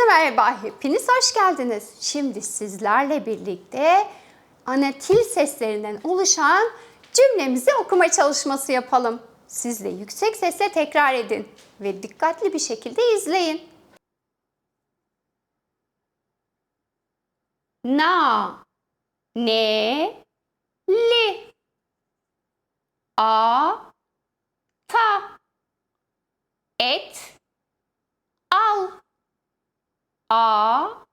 Herkese merhaba, hepiniz hoş geldiniz. Şimdi sizlerle birlikte anatil seslerinden oluşan cümlemizi okuma çalışması yapalım. Siz de yüksek sesle tekrar edin ve dikkatli bir şekilde izleyin. Na, ne, li, a, ta, et, al, a,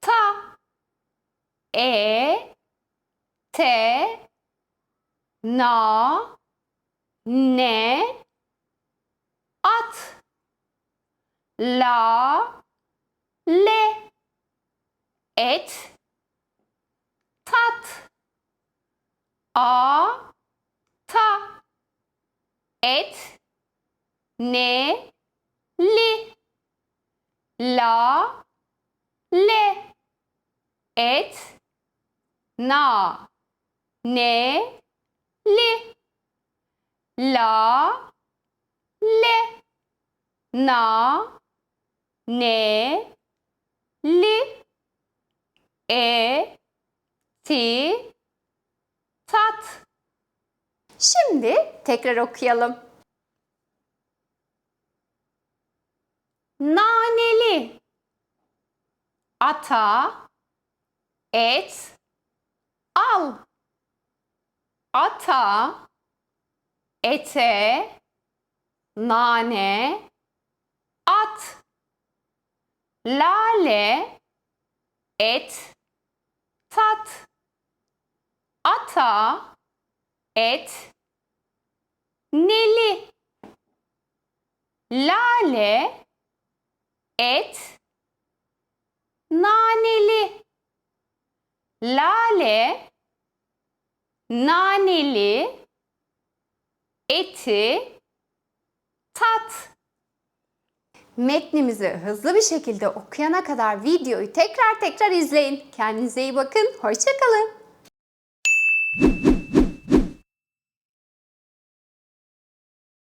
ta, e, te, na, ne, at, la, le, et, tat, a, ta, et, ne, li, la, le, et, na, ne, li, la, le, na, ne, li, e, ti, tat. Şimdi tekrar okuyalım. Naneli, ata, et, al. Ata, ete, nane, at. Lale, et, tat. Ata, et, neli. Lale, et, naneli. Lale, naneli, eti, tat. Metnimizi hızlı bir şekilde okuyana kadar videoyu tekrar tekrar izleyin. Kendinize iyi bakın. Hoşçakalın.